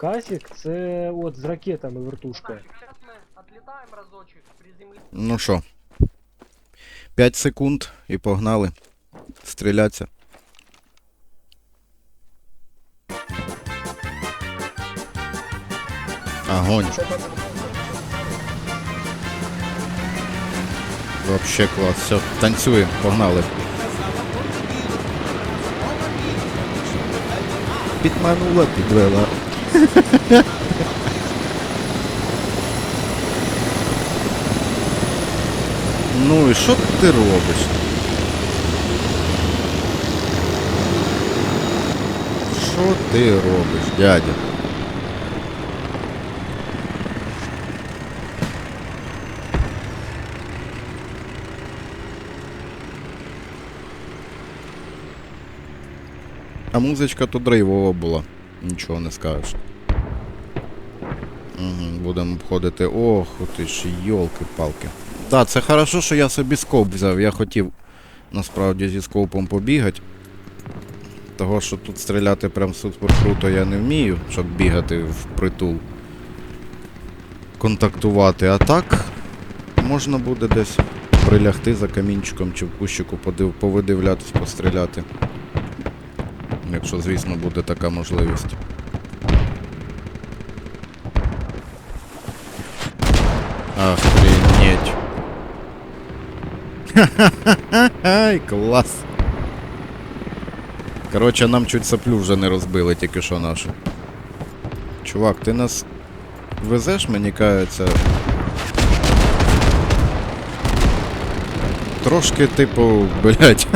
Казік це от з ракетами вертушка. Ну що, 5 секунд і погнали. Стрілятися. Огонь. Вообще клас. Все, танцюємо, погнали. Підманула, підвела. Ну і що ти робиш? Що ти робиш, дядя? А музичка то драйвова була. Нічого не скажеш. Будемо обходити. Ох, ти ж йолки-палки. Так, це хорошо, що я собі скоп взяв. Я хотів насправді зі скопом побігати. Того, що тут стріляти прям супер круто я не вмію, щоб бігати в притул. Контактувати. А так можна буде десь прилягти за камінчиком чи в кущику подив... повидивлятись, постріляти. Якщо, звісно, буде така можливість. Охренеть. Ай, клас. Коротше, нам чуть соплю вже не розбили, тільки що нашу. Чувак, ти нас везеш, мені кається. Трошки, типу, блять.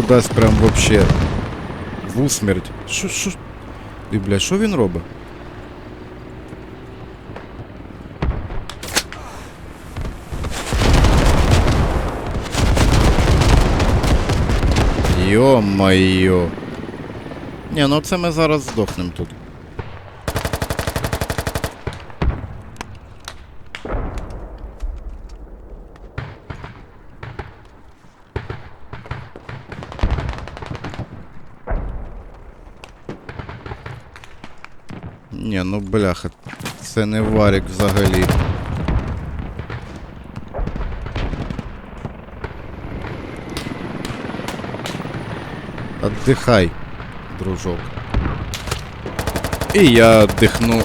Кудись прям вообще. В усмерть. Що, що? І, бля, що він робить? Йо-моє. Ні, ну це ми зараз здохнемо тут. Ні, ну бляха, це не варік взагалі. Отдыхай, дружок. И я отдыхну.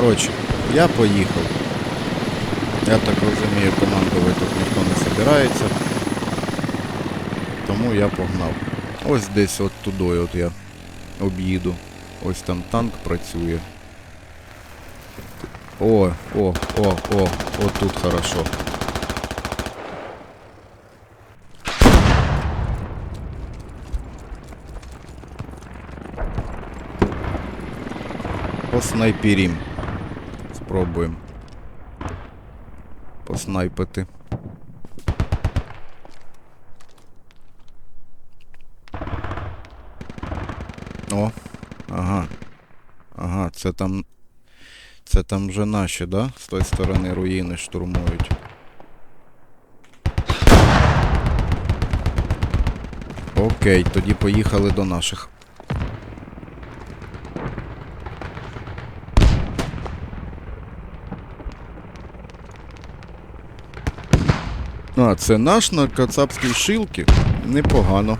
Коротше, я поїхав. Я так розумію, командувати тут ніхто не збирається. Тому я погнав. Ось десь от туди от я об'їду. Ось там танк працює. О, о, о, о, от тут хорошо. Поснайпірім. Спробуємо. Поснайпити. О, ага. Ага, це там. Це там вже наші, да? З тої сторони руїни штурмують. Окей, тоді поїхали до наших. А, це наш на кацапській шилці? Непогано.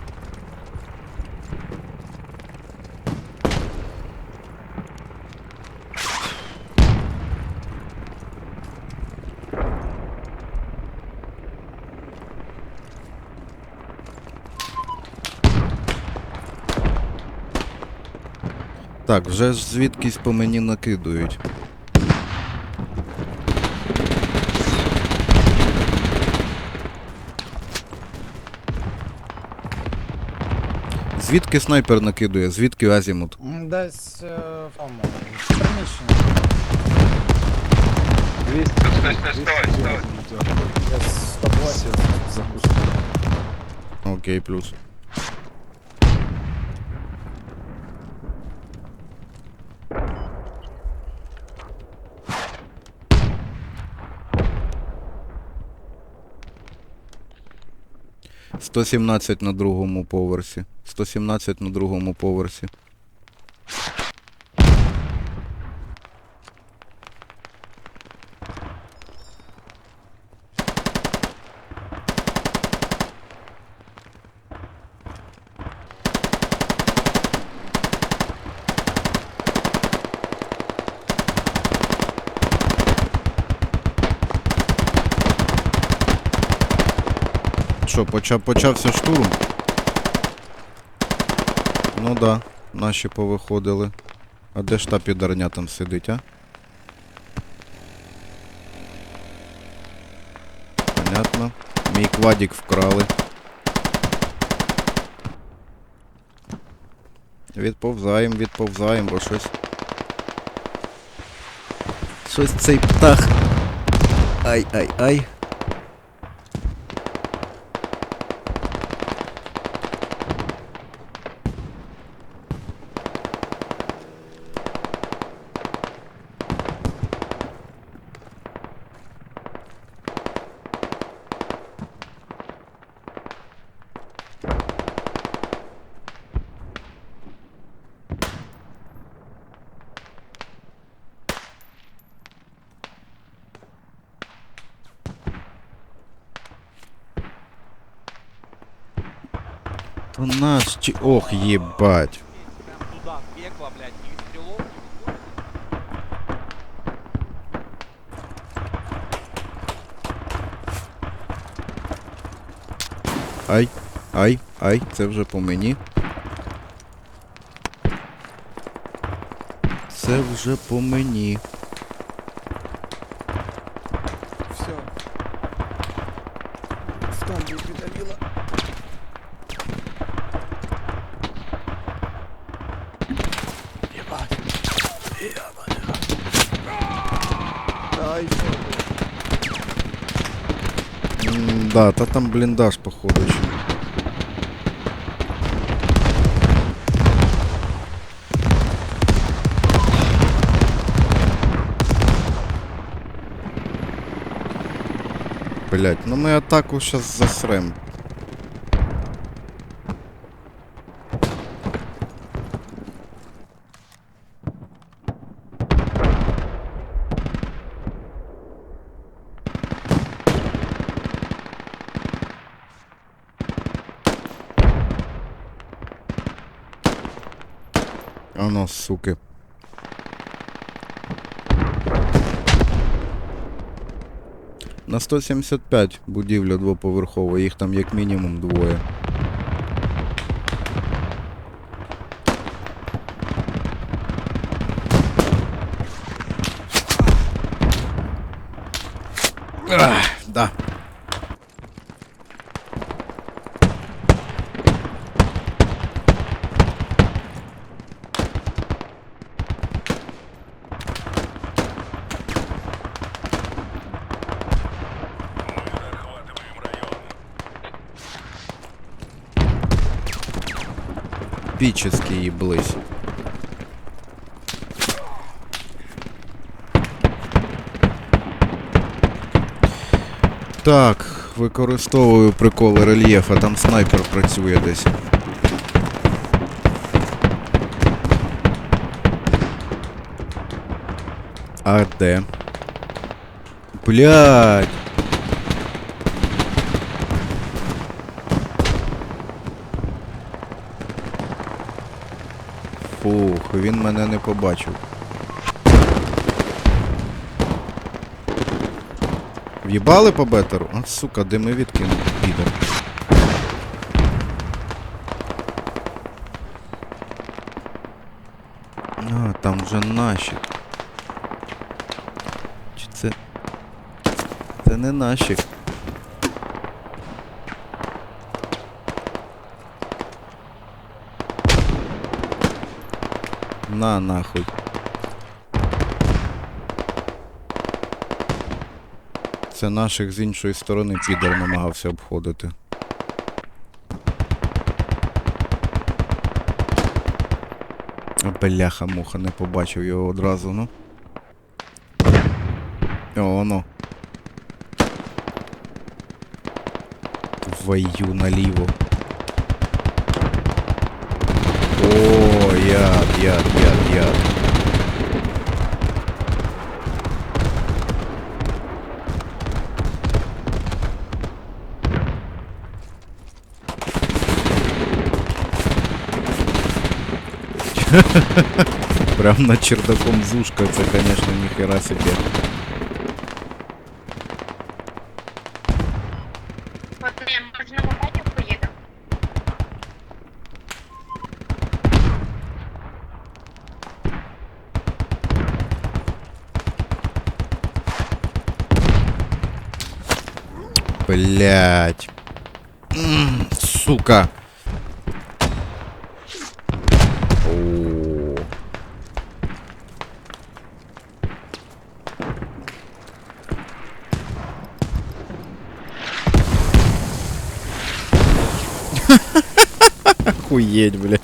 Так, вже ж звідкись по мені накидують. Звідки снайпер накидує? Звідки азімут? Десь е, в тому в приміщенні. 200. Стой, стой, стой, стой. Десь 120 за кустом. Окей, плюс. 117 на другому поверсі. 117 на другому поверсі. Що, почав, почався штурм? Ну да, наші повиходили. А де ж та підарня там сидить, а? Понятно. Мій квадік вкрали. Відповзаєм, відповзаєм, бо щось. Щось цей птах. Ай-ай-ай. Наш. Ох, стрелок. Ай, ай, ай, це вже по мені. Це вже по мені. Да, та там бліндаж, походу. ще. Блять, ну ми атаку сейчас засрем. Оно, суки. На 175 будівля двоповерхова, їх там як мінімум двоє. Пічески їблись. Так, використовую приколи рельєфа, там снайпер працює десь. А де? Блядь! Фух, він мене не побачив. В'їбали по бетеру? А, сука, де ми відкинув, підер. А, там вже наші. Чи це. Це не наші. На нахуй. Це наших з іншої сторони підер намагався обходити. Бляха муха, не побачив його одразу, ну. О, воно. Твою наліво. Яд, яд, яд, яд. Прям над чердаком зушка, це, конечно, ніхера себе. Блять. Сука. О. Охуеть, блядь.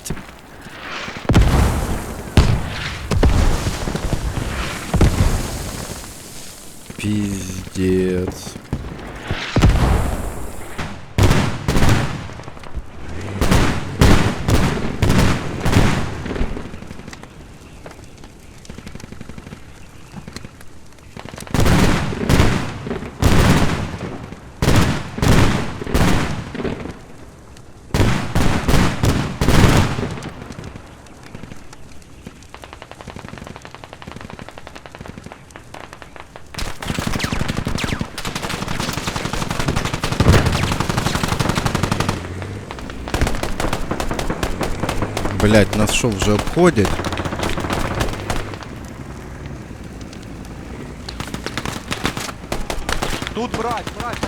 Пиздец. Блять, нас що вже обходять? Тут брать, брать.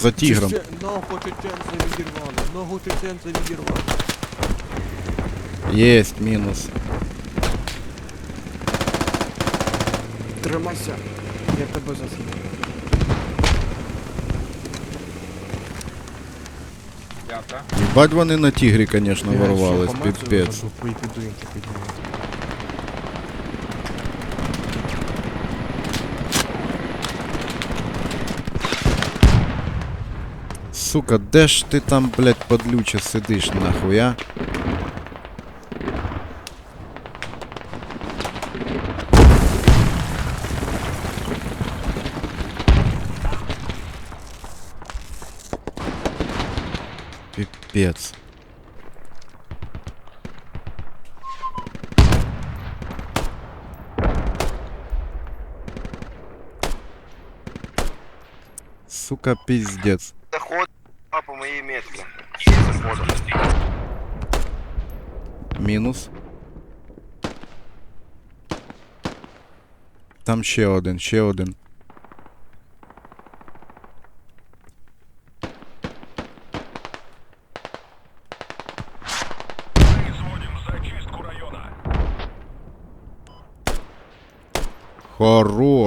За тигром. Нахуй чеченця відірвали, ногу чеченця відірвали. Есть минус. Тримайся. Я тебе засну. Дяка. Ебать вони на тигрі, конечно, ворвались, пипец. Сука, де ж ти там, блядь, подлюче сидиш нахуй, Пипец. Сука, пиздец. Заход а, по моей метке. Мінус. Там ще один, ще один.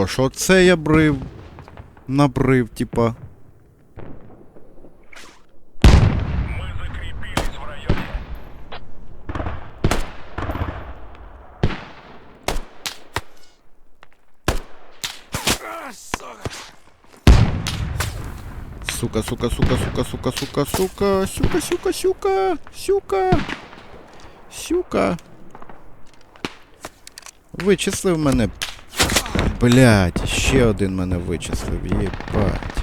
Хорош, оце я брив. Набрив, типа. Сука, сука, сука, сука, сука, сука, сука, сюка, сюка, сюка, сюка, сюка. Вичислив мене. Блять, ще один мене вичислив, єбать.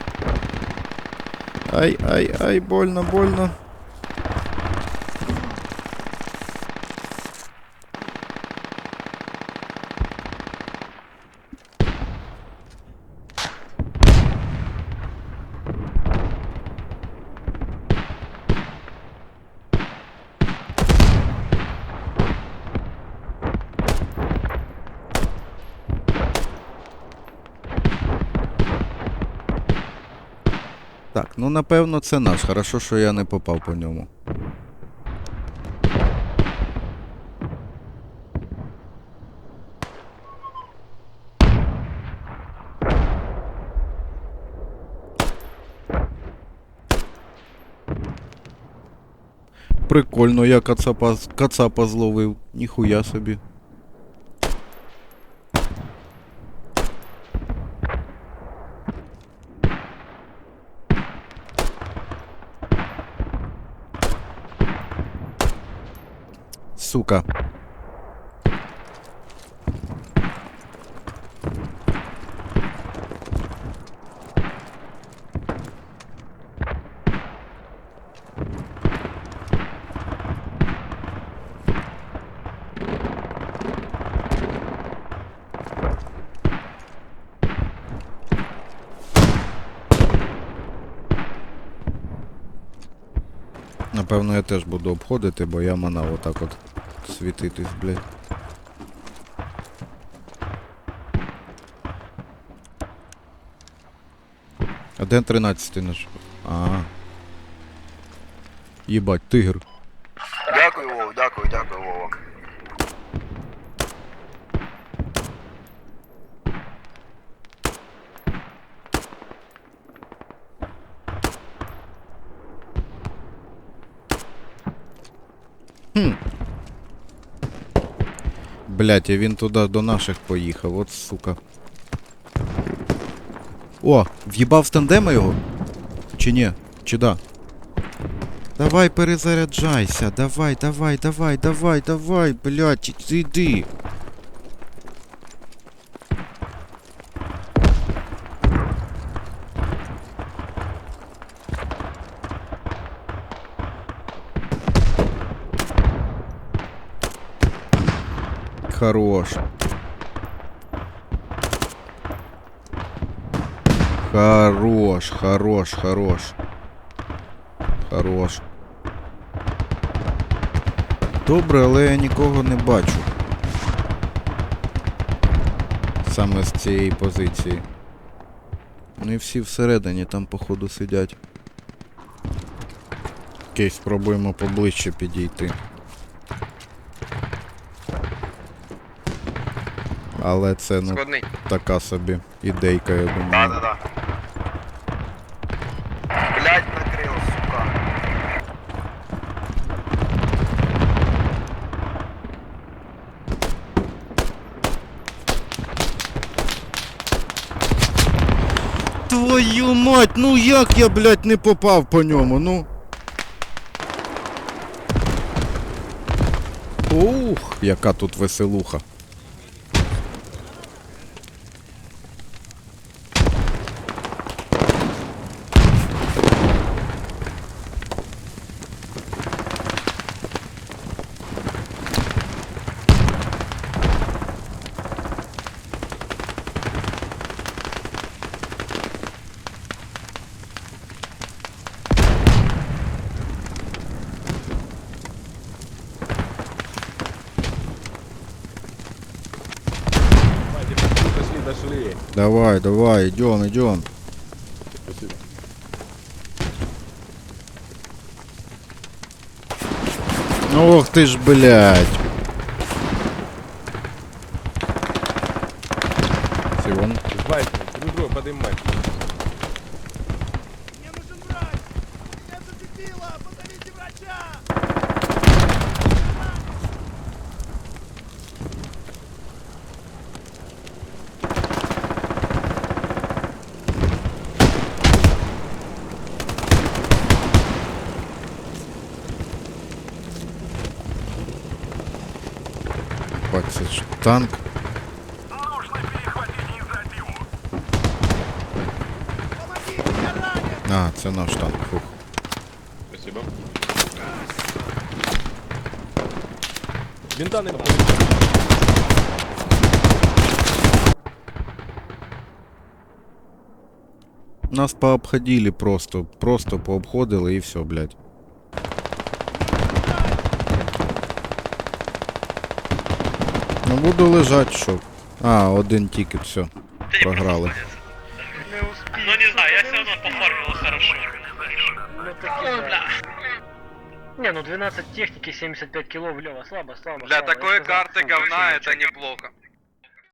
Ай, ай, ай, больно, больно. Так, ну напевно це наш. Хорошо, що я не попав по ньому. Прикольно, я кацапа, кацапа зловив. Ніхуя собі. Сука. Напевно, я теж буду обходити, бо я мана отак от світитись, блядь. А де 13 наш? А. Єбать, тигр. Дякую, Вова, дякую, дякую, Вова. Блять, і він туди до наших поїхав, от сука. О, в'їбав з тандема його? Чи ні? Чи да? Давай перезаряджайся, давай, давай, давай, давай, давай, блять, іди. Хорош. Хорош, хорош, хорош. Хорош. Добре, але я нікого не бачу. Саме з цієї позиції. Вони всі всередині там, походу, сидять. Окей, спробуємо поближче підійти. Але це ну Складний. така собі ідейка, я думаю. Да-да-да. Блять, накрил, сука. Твою мать, ну як я, блядь, не попав по ньому, ну. Ух, яка тут веселуха. Давай, давай, идем, идем. Спасибо. Ох ты ж, блядь. Сивон. Сбайте, друг друга поднимайте. Бать, танк. А, це наш танк. Фух. Спасибо. Нема. Нас пообходили просто. Просто пообходили і все, блядь. Ну буду лежать, що. А, один тікет, все. Програли. Ну не знаю, я все равно пофармила хорошо. Не, ну 12 техники, 75 кило в слабо, слабо. Для слабо, такой карты говна это неплохо.